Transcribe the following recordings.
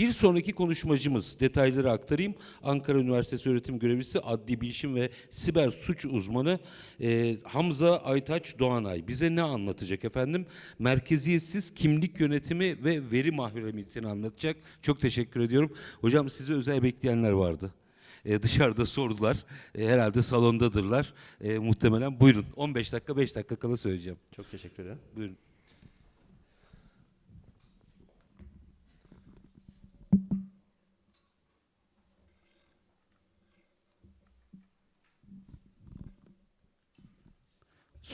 Bir sonraki konuşmacımız detayları aktarayım. Ankara Üniversitesi öğretim görevlisi adli bilişim ve siber suç uzmanı e, Hamza Aytaç Doğanay. Bize ne anlatacak efendim? Merkeziyetsiz kimlik yönetimi ve veri mahremiyetini anlatacak. Çok teşekkür ediyorum. Hocam sizi özel bekleyenler vardı. E, dışarıda sordular. E, herhalde salondadırlar. E, muhtemelen buyurun. 15 dakika 5 dakika kala söyleyeceğim. Çok teşekkür ederim. Buyurun.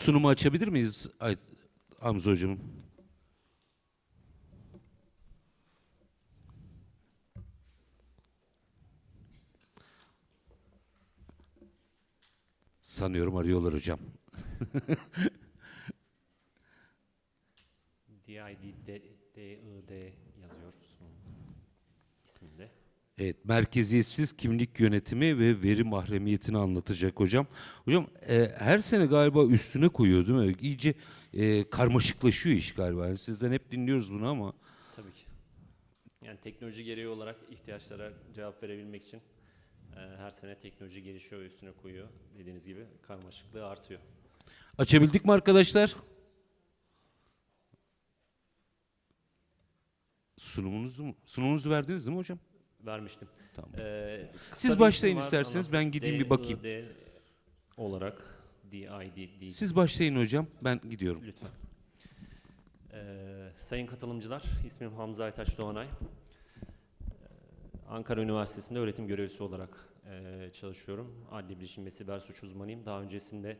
Sunumu açabilir miyiz Ay Hamza hocam? Sanıyorum arıyorlar hocam. DID yazıyor sunum isminde. Evet, merkeziyetsiz kimlik yönetimi ve veri mahremiyetini anlatacak hocam. Hocam e, her sene galiba üstüne koyuyor değil mi? İyice e, karmaşıklaşıyor iş galiba. Yani sizden hep dinliyoruz bunu ama Tabii ki. Yani teknoloji gereği olarak ihtiyaçlara cevap verebilmek için e, her sene teknoloji gelişiyor, üstüne koyuyor. Dediğiniz gibi karmaşıklığı artıyor. açabildik mi arkadaşlar? Sunumunuzu mu? Sunumunuzu verdiniz değil mi hocam? Vermiştim. Tamam. E, kısa Siz başlayın isterseniz, ben gideyim bir bakayım. DID olarak DID Siz başlayın hocam. Ben gidiyorum. Lütfen. Ee, sayın katılımcılar, ismim Hamza Aytaç Doğanay. Ee, Ankara Üniversitesi'nde öğretim görevlisi olarak e, çalışıyorum. Adli bilişim ve siber suç uzmanıyım. Daha öncesinde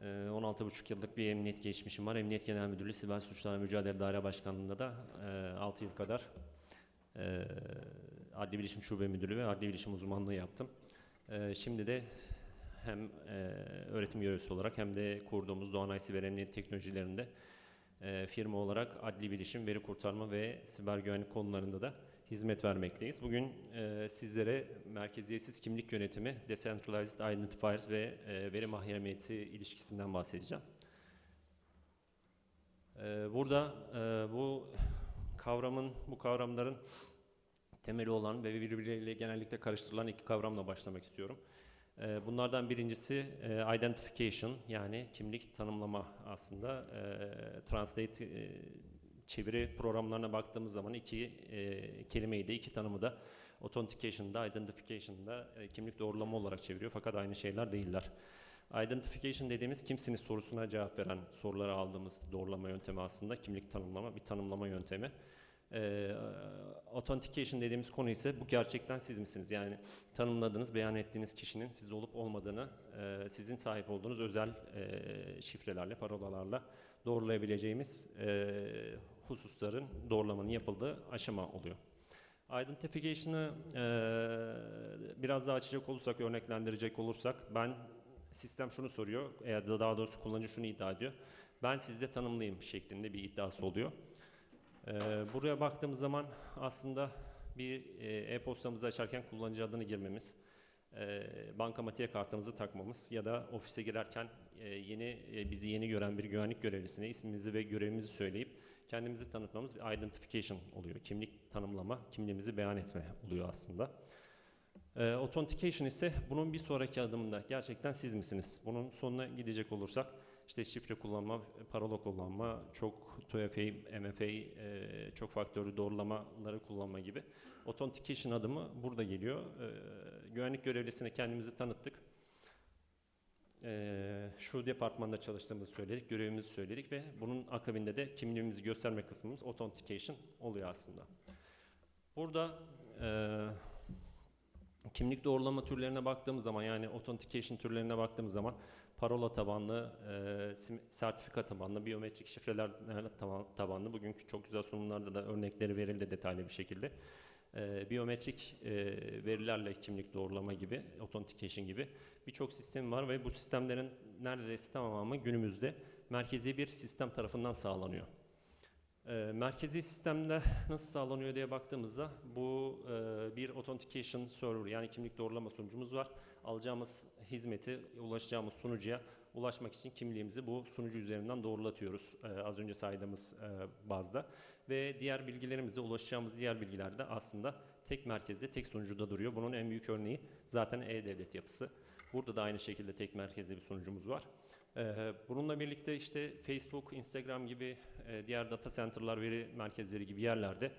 e, 16,5 yıllık bir emniyet geçmişim var. Emniyet Genel Müdürlüğü Siber Suçlarla Mücadele Daire Başkanlığı'nda da e, 6 yıl kadar e, Adli Bilişim Şube Müdürlüğü ve Adli Bilişim uzmanlığı yaptım. E, şimdi de hem e, öğretim görevlisi olarak hem de kurduğumuz Doğanay Siber Emniyet Teknolojilerinde e, firma olarak adli bilişim, veri kurtarma ve siber güvenlik konularında da hizmet vermekteyiz. Bugün e, sizlere merkeziyetsiz kimlik yönetimi, decentralized identifiers ve e, veri mahremiyeti ilişkisinden bahsedeceğim. E, burada e, bu kavramın, bu kavramların temeli olan ve birbirleriyle genellikle karıştırılan iki kavramla başlamak istiyorum. Ee, Bunlardan birincisi e, identification yani kimlik tanımlama aslında. E, Translate e, çeviri programlarına baktığımız zaman iki e, kelimeyi de iki tanımı da authentication'da, identification'da kimlik doğrulama olarak çeviriyor fakat aynı şeyler değiller. Identification dediğimiz kimsiniz sorusuna cevap veren soruları aldığımız doğrulama yöntemi aslında kimlik tanımlama, bir tanımlama yöntemi. E, authentication dediğimiz konu ise bu gerçekten siz misiniz? Yani tanımladığınız, beyan ettiğiniz kişinin siz olup olmadığını, e, sizin sahip olduğunuz özel e, şifrelerle, parolalarla doğrulayabileceğimiz e, hususların doğrulamanın yapıldığı aşama oluyor. Identification'ı e, biraz daha açacak olursak, örneklendirecek olursak, ben sistem şunu soruyor, eğer da daha doğrusu kullanıcı şunu iddia ediyor. Ben sizde tanımlıyım şeklinde bir iddiası oluyor. Ee, buraya baktığımız zaman aslında bir e, e-postamızı açarken kullanıcı adını girmemiz, e, bankamatiğe kartımızı takmamız ya da ofise girerken e, yeni e, bizi yeni gören bir güvenlik görevlisine ismimizi ve görevimizi söyleyip kendimizi tanıtmamız bir identification oluyor. Kimlik tanımlama, kimliğimizi beyan etme oluyor aslında. E, authentication ise bunun bir sonraki adımında gerçekten siz misiniz? Bunun sonuna gidecek olursak işte şifre kullanma, parola kullanma, çok TOEFA, MFA, e, çok faktörlü doğrulamaları kullanma gibi. Authentication adımı burada geliyor. E, güvenlik görevlisine kendimizi tanıttık. E, şu departmanda çalıştığımızı söyledik, görevimizi söyledik ve bunun akabinde de kimliğimizi gösterme kısmımız authentication oluyor aslında. Burada e, kimlik doğrulama türlerine baktığımız zaman yani authentication türlerine baktığımız zaman parola tabanlı, e, sertifika tabanlı, biyometrik şifreler taban- tabanlı. Bugünkü çok güzel sunumlarda da örnekleri verildi detaylı bir şekilde. E, biyometrik e, verilerle kimlik doğrulama gibi, authentication gibi birçok sistem var ve bu sistemlerin neredeyse tamamı günümüzde merkezi bir sistem tarafından sağlanıyor. E, merkezi sistemde nasıl sağlanıyor diye baktığımızda bu e, bir authentication server yani kimlik doğrulama sunucumuz var. Alacağımız hizmeti ulaşacağımız sunucuya ulaşmak için kimliğimizi bu sunucu üzerinden doğrulatıyoruz. e, az önce saydığımız e, bazda. ve diğer bilgilerimizde ulaşacağımız diğer bilgiler de aslında tek merkezde, tek sunucuda duruyor. Bunun en büyük örneği zaten e-devlet yapısı. Burada da aynı şekilde tek merkezde bir sunucumuz var. Ee, Bununla birlikte işte Facebook, Instagram gibi e, diğer data center'lar, veri merkezleri gibi yerlerde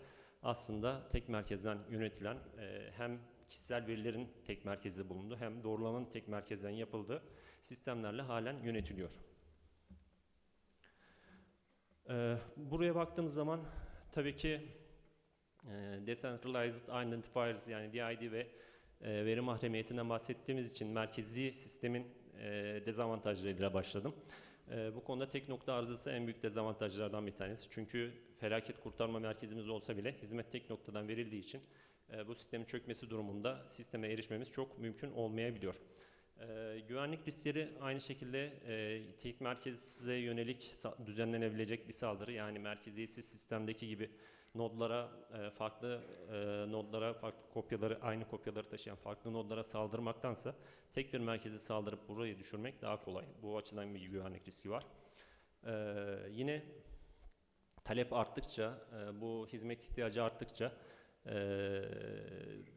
aslında tek merkezden yönetilen e, hem kişisel verilerin tek merkezde bulunduğu hem doğrulamanın tek merkezden yapıldığı sistemlerle halen yönetiliyor. Ee, Buraya baktığımız zaman tabii ki e, Decentralized Identifiers yani DID ve e, veri mahremiyetinden bahsettiğimiz için merkezi sistemin e, dezavantajlarıyla başladım. E, bu konuda tek nokta arızası en büyük dezavantajlardan bir tanesi. Çünkü felaket kurtarma merkezimiz olsa bile hizmet tek noktadan verildiği için bu sistemin çökmesi durumunda sisteme erişmemiz çok mümkün olmayabiliyor. E, güvenlik riskleri aynı şekilde e, tek merkeze yönelik düzenlenebilecek bir saldırı. Yani merkeziyetsiz sistemdeki gibi nodlara e, farklı e, nodlara farklı kopyaları aynı kopyaları taşıyan farklı nodlara saldırmaktansa tek bir merkeze saldırıp burayı düşürmek daha kolay. Bu açıdan bir güvenlik riski var. E, yine talep arttıkça, e, bu hizmet ihtiyacı arttıkça e,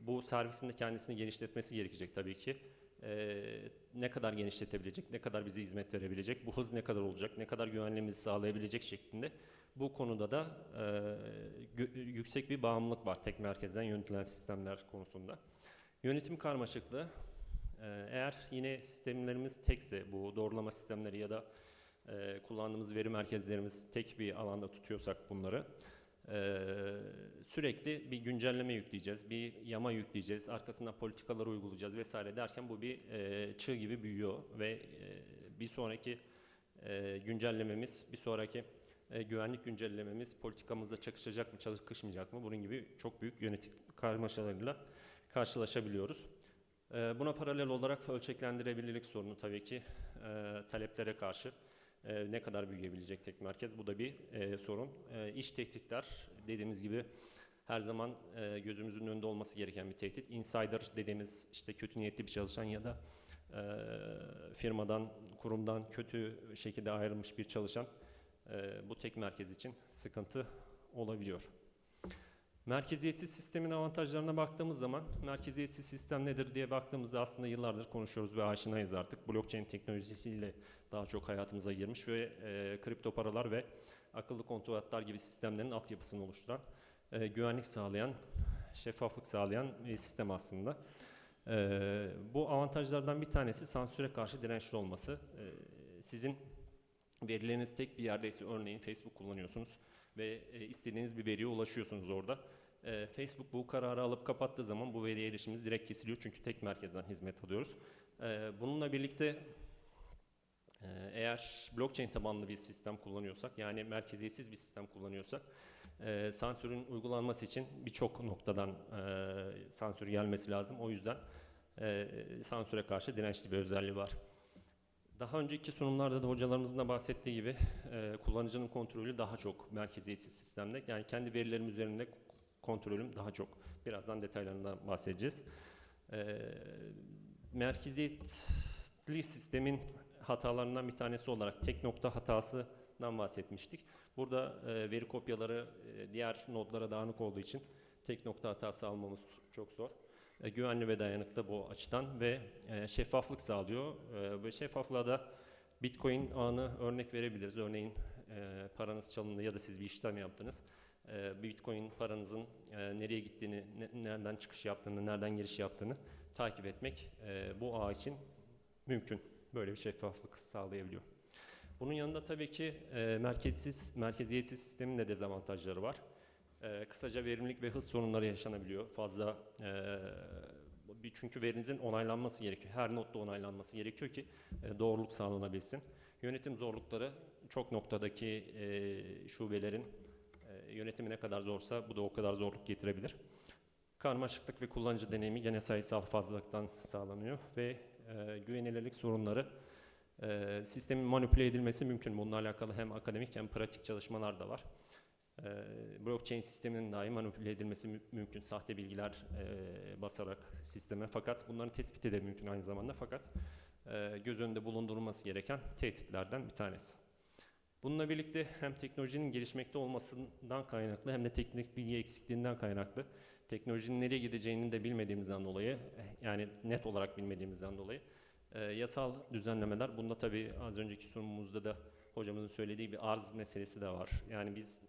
bu servisin de kendisini genişletmesi gerekecek tabii ki. E, ne kadar genişletebilecek, ne kadar bize hizmet verebilecek, bu hız ne kadar olacak, ne kadar güvenliğimizi sağlayabilecek şeklinde bu konuda da e, yüksek bir bağımlılık var tek merkezden yönetilen sistemler konusunda. Yönetim karmaşıklığı, e, eğer yine sistemlerimiz tekse bu doğrulama sistemleri ya da e, kullandığımız veri merkezlerimiz tek bir alanda tutuyorsak bunları sürekli bir güncelleme yükleyeceğiz, bir yama yükleyeceğiz, arkasından politikalar uygulayacağız vesaire derken bu bir e, çığ gibi büyüyor ve e, bir sonraki e, güncellememiz, bir sonraki güvenlik güncellememiz politikamızla çakışacak mı, çakışmayacak mı? Bunun gibi çok büyük yönetim karmaşalarıyla karşılaşabiliyoruz. Buna paralel olarak ölçeklendirebilirlik sorunu tabii ki taleplere karşı e, ne kadar büyüyebilecek tek merkez? Bu da bir e, sorun. E, iş tehditler dediğimiz gibi her zaman e, gözümüzün önünde olması gereken bir tehdit. Insider dediğimiz işte kötü niyetli bir çalışan ya da e, firmadan, kurumdan kötü şekilde ayrılmış bir çalışan e, bu tek merkez için sıkıntı olabiliyor. Merkeziyetsiz sistemin avantajlarına baktığımız zaman merkeziyetsiz sistem nedir diye baktığımızda aslında yıllardır konuşuyoruz ve aşinayız artık. Blockchain teknolojisiyle daha çok hayatımıza girmiş ve e, kripto paralar ve akıllı kontratlar gibi sistemlerin altyapısını oluşturan, e, güvenlik sağlayan, şeffaflık sağlayan bir sistem aslında. E, bu avantajlardan bir tanesi sansüre karşı dirençli olması. E, sizin verileriniz tek bir yerdeyse örneğin Facebook kullanıyorsunuz ve e, istediğiniz bir veriye ulaşıyorsunuz orada. E, Facebook bu kararı alıp kapattığı zaman bu veriye erişimimiz direkt kesiliyor çünkü tek merkezden hizmet alıyoruz. E, bununla birlikte e, eğer blockchain tabanlı bir sistem kullanıyorsak yani merkeziyetsiz bir sistem kullanıyorsak e, sansürün uygulanması için birçok noktadan e, sansür gelmesi lazım. O yüzden e, sansüre karşı dirençli bir özelliği var. Daha önceki sunumlarda da hocalarımızın da bahsettiği gibi e, kullanıcının kontrolü daha çok merkeziyetsiz sistemde. Yani kendi verilerim üzerinde kontrolüm daha çok. Birazdan detaylarından bahsedeceğiz. E, merkeziyetli sistemin hatalarından bir tanesi olarak tek nokta hatasından bahsetmiştik. Burada e, veri kopyaları e, diğer nodlara dağınık olduğu için tek nokta hatası almamız çok zor. E, güvenli ve dayanıklı bu açıdan ve e, şeffaflık sağlıyor. E, ve şeffaflığa da Bitcoin ağını örnek verebiliriz. Örneğin e, paranız çalındı ya da siz bir işlem yaptınız. E, Bitcoin paranızın e, nereye gittiğini, ne- nereden çıkış yaptığını, nereden giriş yaptığını takip etmek e, bu ağ için mümkün. Böyle bir şeffaflık sağlayabiliyor. Bunun yanında tabii ki merkezsiz, merkeziyetsiz sistemin de dezavantajları var. Kısaca verimlilik ve hız sorunları yaşanabiliyor. Fazla çünkü verinizin onaylanması gerekiyor. Her notta onaylanması gerekiyor ki doğruluk sağlanabilsin. Yönetim zorlukları çok noktadaki e, şubelerin yönetimi ne kadar zorsa bu da o kadar zorluk getirebilir. Karmaşıklık ve kullanıcı deneyimi gene sayısal fazlalıktan sağlanıyor ve e, güvenilirlik sorunları e, sistemin manipüle edilmesi mümkün. Bununla alakalı hem akademik hem pratik çalışmalar da var. Ee, blockchain sisteminin dahi manipüle edilmesi mü- mümkün sahte bilgiler e, basarak sisteme fakat bunların tespiti de mümkün aynı zamanda fakat e, göz önünde bulundurulması gereken tehditlerden bir tanesi. Bununla birlikte hem teknolojinin gelişmekte olmasından kaynaklı hem de teknik bilgi eksikliğinden kaynaklı teknolojinin nereye gideceğini de bilmediğimizden dolayı yani net olarak bilmediğimizden dolayı e, yasal düzenlemeler bunda tabii az önceki sunumumuzda da hocamızın söylediği bir arz meselesi de var. Yani biz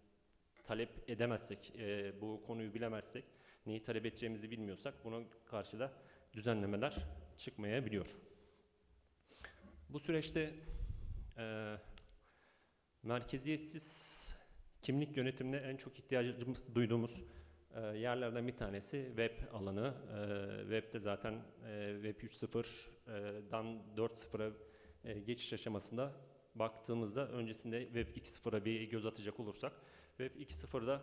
talep edemezsek, e, bu konuyu bilemezsek, neyi talep edeceğimizi bilmiyorsak buna karşı da düzenlemeler çıkmayabiliyor. Bu süreçte e, merkeziyetsiz kimlik yönetimine en çok ihtiyacımız duyduğumuz e, yerlerden bir tanesi web alanı. E, web'de zaten e, Web 3.0'dan 4.0'a e, geçiş aşamasında baktığımızda öncesinde Web 2.0'a bir göz atacak olursak Web 2.0'da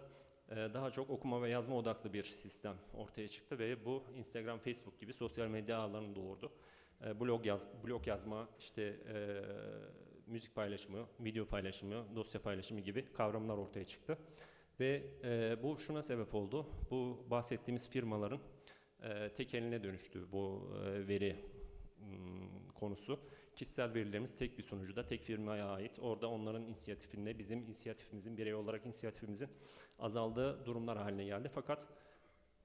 e, daha çok okuma ve yazma odaklı bir sistem ortaya çıktı ve bu Instagram, Facebook gibi sosyal medya ağlarını doğurdu. E, blog yaz, blog yazma, işte e, müzik paylaşımı, video paylaşımı, dosya paylaşımı gibi kavramlar ortaya çıktı. Ve e, bu şuna sebep oldu. Bu bahsettiğimiz firmaların e, tek eline dönüştü bu e, veri konusu. Kişisel verilerimiz tek bir sunucuda, tek firmaya ait. Orada onların inisiyatifinde bizim inisiyatifimizin, birey olarak inisiyatifimizin azaldığı durumlar haline geldi. Fakat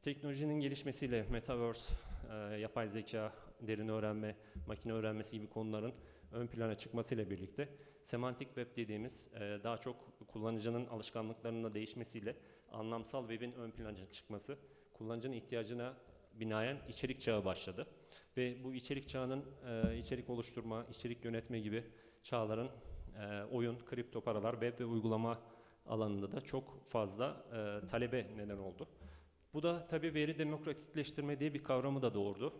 teknolojinin gelişmesiyle Metaverse, e, yapay zeka, derin öğrenme, makine öğrenmesi gibi konuların ön plana çıkmasıyla birlikte semantik web dediğimiz e, daha çok kullanıcının alışkanlıklarının da değişmesiyle anlamsal webin ön plana çıkması kullanıcının ihtiyacına binaen içerik çağı başladı. Ve bu içerik çağının e, içerik oluşturma, içerik yönetme gibi çağların e, oyun, kripto paralar, web ve uygulama alanında da çok fazla e, talebe neden oldu. Bu da tabii veri demokratikleştirme diye bir kavramı da doğurdu.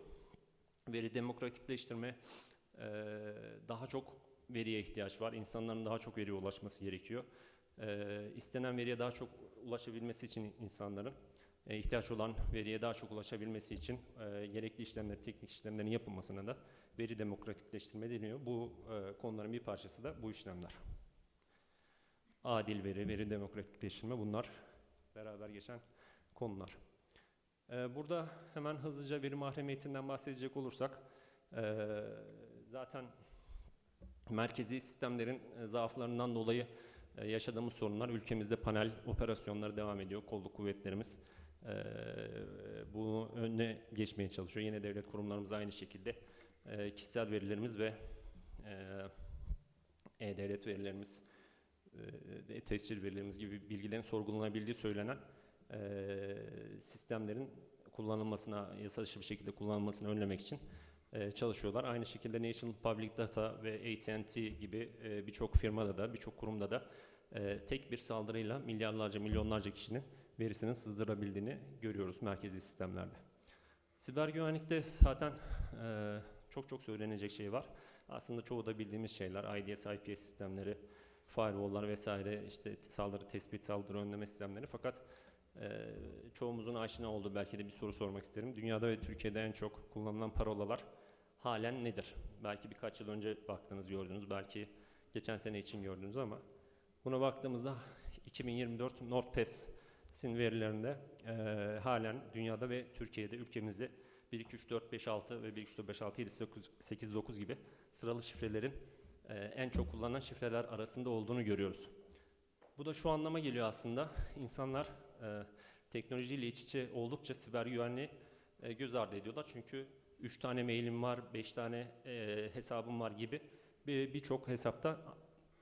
Veri demokratikleştirme e, daha çok veriye ihtiyaç var. İnsanların daha çok veriye ulaşması gerekiyor. E, istenen veriye daha çok ulaşabilmesi için insanların e, ihtiyaç olan veriye daha çok ulaşabilmesi için e, gerekli işlemler, teknik işlemlerin yapılmasına da veri demokratikleştirme deniyor. Bu e, konuların bir parçası da bu işlemler. Adil veri, veri demokratikleştirme bunlar beraber geçen konular. E, burada hemen hızlıca veri mahremiyetinden bahsedecek olursak e, zaten merkezi sistemlerin e, zaaflarından dolayı e, yaşadığımız sorunlar ülkemizde panel operasyonları devam ediyor. Kolluk kuvvetlerimiz e, bunu önüne geçmeye çalışıyor. Yine devlet kurumlarımız aynı şekilde e, kişisel verilerimiz ve e-devlet verilerimiz, e, tescil verilerimiz gibi bilgilerin sorgulanabildiği söylenen e, sistemlerin kullanılmasına, yasa dışı bir şekilde kullanılmasını önlemek için e, çalışıyorlar. Aynı şekilde National Public Data ve AT&T gibi e, birçok firmada da, birçok kurumda da e, tek bir saldırıyla milyarlarca, milyonlarca kişinin verisinin sızdırabildiğini görüyoruz merkezi sistemlerde. Siber güvenlikte zaten e, çok çok söylenecek şey var. Aslında çoğu da bildiğimiz şeyler. IDS, IPS sistemleri, firewall'lar vesaire, işte saldırı tespit, saldırı önleme sistemleri. Fakat e, çoğumuzun aşina olduğu belki de bir soru sormak isterim. Dünyada ve Türkiye'de en çok kullanılan parolalar halen nedir? Belki birkaç yıl önce baktınız gördünüz, belki geçen sene için gördünüz ama buna baktığımızda 2024 NordPass'in verilerinde e, halen dünyada ve Türkiye'de ülkemizde 1, 2, 3, 4, 5, 6 ve 1, 2, 3, 4, 5, 6, 7, 8, 8 9 gibi sıralı şifrelerin e, en çok kullanılan şifreler arasında olduğunu görüyoruz. Bu da şu anlama geliyor aslında. İnsanlar e, teknolojiyle iç içe oldukça siber güvenliği e, göz ardı ediyorlar. Çünkü 3 tane mailim var, 5 tane e, hesabım var gibi bir- birçok hesapta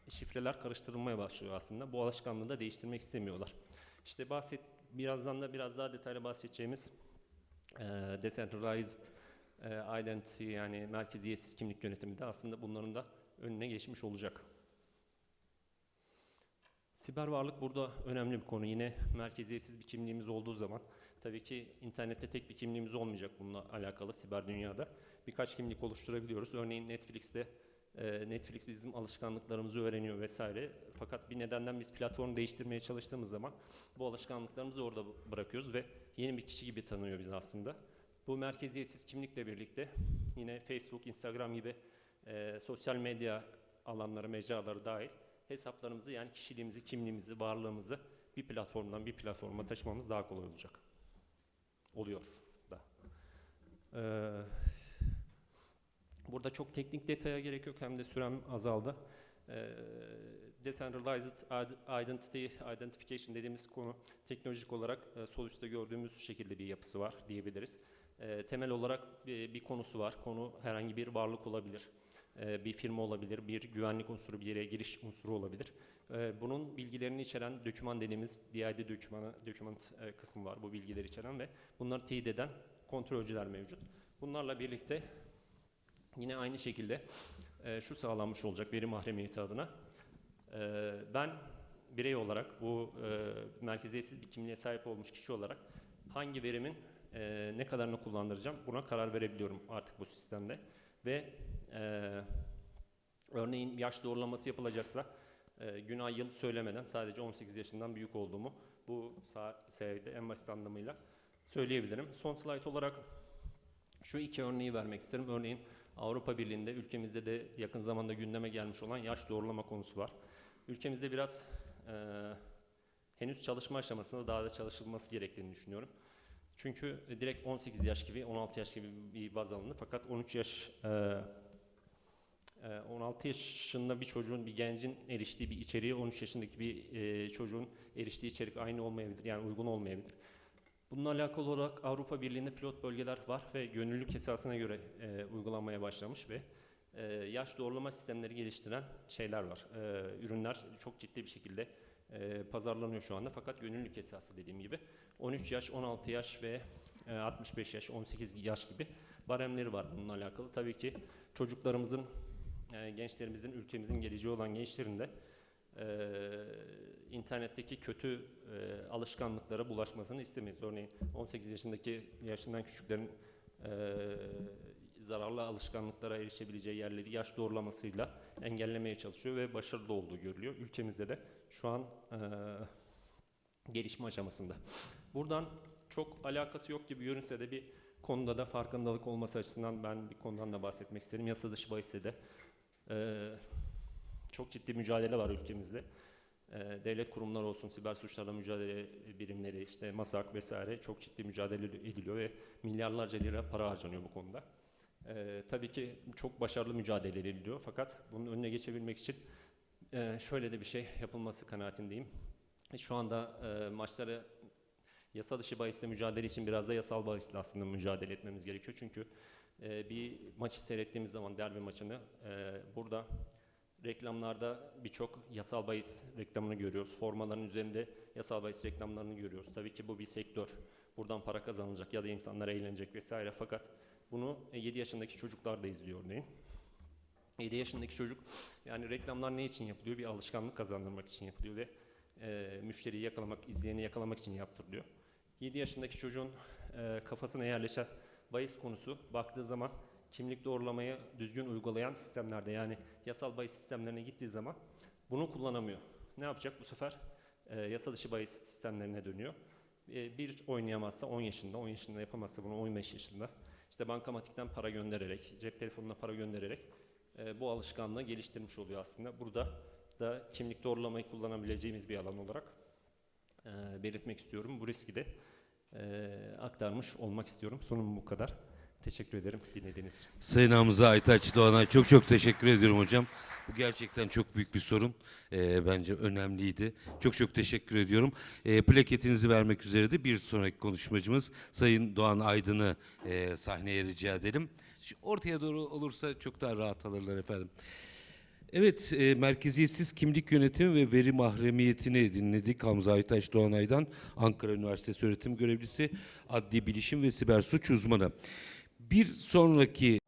şifreler karıştırılmaya başlıyor aslında. Bu alışkanlığı da değiştirmek istemiyorlar. İşte bahset birazdan da biraz daha detaylı bahsedeceğimiz e, decentralized e, identity yani merkeziyetsiz kimlik yönetimi de aslında bunların da önüne geçmiş olacak. Siber varlık burada önemli bir konu. Yine merkeziyetsiz bir kimliğimiz olduğu zaman tabii ki internette tek bir kimliğimiz olmayacak bununla alakalı siber dünyada. Birkaç kimlik oluşturabiliyoruz. Örneğin Netflix'te e, Netflix bizim alışkanlıklarımızı öğreniyor vesaire. Fakat bir nedenden biz platformu değiştirmeye çalıştığımız zaman bu alışkanlıklarımızı orada bırakıyoruz ve yeni bir kişi gibi tanıyor bizi aslında. Bu merkeziyetsiz kimlikle birlikte yine Facebook, Instagram gibi e, sosyal medya alanları, mecraları dahil hesaplarımızı yani kişiliğimizi, kimliğimizi, varlığımızı bir platformdan bir platforma taşımamız daha kolay olacak. Oluyor da. Ee, burada çok teknik detaya gerek yok hem de sürem azaldı. Ee, Decentralized Id- Identity Identification dediğimiz konu teknolojik olarak e, sol üstte gördüğümüz şekilde bir yapısı var diyebiliriz. E, temel olarak bir, bir konusu var. Konu herhangi bir varlık olabilir. E, bir firma olabilir, bir güvenlik unsuru, bir yere giriş unsuru olabilir. E, bunun bilgilerini içeren doküman dediğimiz DID dokümanı, document kısmı var bu bilgileri içeren ve bunları teyit eden kontrolcüler mevcut. Bunlarla birlikte yine aynı şekilde e, şu sağlanmış olacak veri mahremiyeti adına. Ben birey olarak bu merkeziyetsiz bir kimliğe sahip olmuş kişi olarak hangi verimin ne kadarını kullandıracağım buna karar verebiliyorum artık bu sistemde. Ve e, örneğin yaş doğrulaması yapılacaksa e, gün ay yıl söylemeden sadece 18 yaşından büyük olduğumu bu sayede en basit anlamıyla söyleyebilirim. Son slide olarak şu iki örneği vermek isterim. Örneğin Avrupa Birliği'nde ülkemizde de yakın zamanda gündeme gelmiş olan yaş doğrulama konusu var. Ülkemizde biraz e, henüz çalışma aşamasında daha da çalışılması gerektiğini düşünüyorum. Çünkü direkt 18 yaş gibi, 16 yaş gibi bir baz alındı. Fakat 13 yaş, e, 16 yaşında bir çocuğun, bir gencin eriştiği bir içeriği 13 yaşındaki bir e, çocuğun eriştiği içerik aynı olmayabilir, yani uygun olmayabilir. Bununla alakalı olarak Avrupa Birliği'nde pilot bölgeler var ve gönüllülük esasına göre e, uygulanmaya başlamış ve e, yaş doğrulama sistemleri geliştiren şeyler var. E, ürünler çok ciddi bir şekilde e, pazarlanıyor şu anda fakat gönüllülük esası dediğim gibi 13 yaş, 16 yaş ve e, 65 yaş, 18 yaş gibi baremleri var bununla alakalı. Tabii ki çocuklarımızın, e, gençlerimizin, ülkemizin geleceği olan gençlerin de e, internetteki kötü e, alışkanlıklara bulaşmasını istemeyiz. Örneğin 18 yaşındaki yaşından küçüklerin e, zararlı alışkanlıklara erişebileceği yerleri yaş doğrulamasıyla engellemeye çalışıyor ve başarılı olduğu görülüyor. Ülkemizde de şu an e, gelişme aşamasında. Buradan çok alakası yok gibi görünse de bir konuda da farkındalık olması açısından ben bir konudan da bahsetmek isterim. Yasa dışı bahiste de e, çok ciddi mücadele var ülkemizde. E, devlet kurumları olsun, siber suçlarla mücadele birimleri, işte MASAK vesaire çok ciddi mücadele ediliyor ve milyarlarca lira para harcanıyor bu konuda. E, tabii ki çok başarılı mücadele ediliyor fakat bunun önüne geçebilmek için e, şöyle de bir şey yapılması kanaatindeyim. Şu anda e, maçları yasa dışı bahisle mücadele için biraz da yasal bahisle aslında mücadele etmemiz gerekiyor. Çünkü e, bir maçı seyrettiğimiz zaman derbi maçını e, burada reklamlarda birçok yasal bahis reklamını görüyoruz. Formaların üzerinde yasal bahis reklamlarını görüyoruz. Tabii ki bu bir sektör. Buradan para kazanılacak ya da insanlar eğlenecek vesaire. Fakat bunu e, 7 yaşındaki çocuklar da izliyor örneğin. 7 yaşındaki çocuk yani reklamlar ne için yapılıyor? Bir alışkanlık kazandırmak için yapılıyor ve e, müşteriyi yakalamak, izleyeni yakalamak için yaptırılıyor. 7 yaşındaki çocuğun e, kafasına yerleşen bahis konusu baktığı zaman kimlik doğrulamayı düzgün uygulayan sistemlerde yani yasal bahis sistemlerine gittiği zaman bunu kullanamıyor. Ne yapacak bu sefer? E, yasa dışı bahis sistemlerine dönüyor. E, bir oynayamazsa 10 yaşında, 10 yaşında yapamazsa bunu 15 yaşında. İşte bankamatikten para göndererek, cep telefonuna para göndererek e, bu alışkanlığı geliştirmiş oluyor aslında. Burada da kimlik doğrulamayı kullanabileceğimiz bir alan olarak e, belirtmek istiyorum. Bu riski de e, aktarmış olmak istiyorum. Sunum bu kadar. Teşekkür ederim dinlediğiniz için. Sayın Hamza Aytaç Doğanay çok çok teşekkür ediyorum hocam. Bu gerçekten çok büyük bir sorun. Ee, bence önemliydi. Çok çok teşekkür ediyorum. Ee, plaketinizi vermek üzere de bir sonraki konuşmacımız Sayın Doğan Aydın'ı e, sahneye rica edelim. Şu ortaya doğru olursa çok daha rahat alırlar efendim. Evet, e, merkeziyetsiz kimlik yönetimi ve veri mahremiyetini dinledik Hamza Aytaç Doğanay'dan. Ankara Üniversitesi öğretim görevlisi, adli bilişim ve siber suç uzmanı. Bir sonraki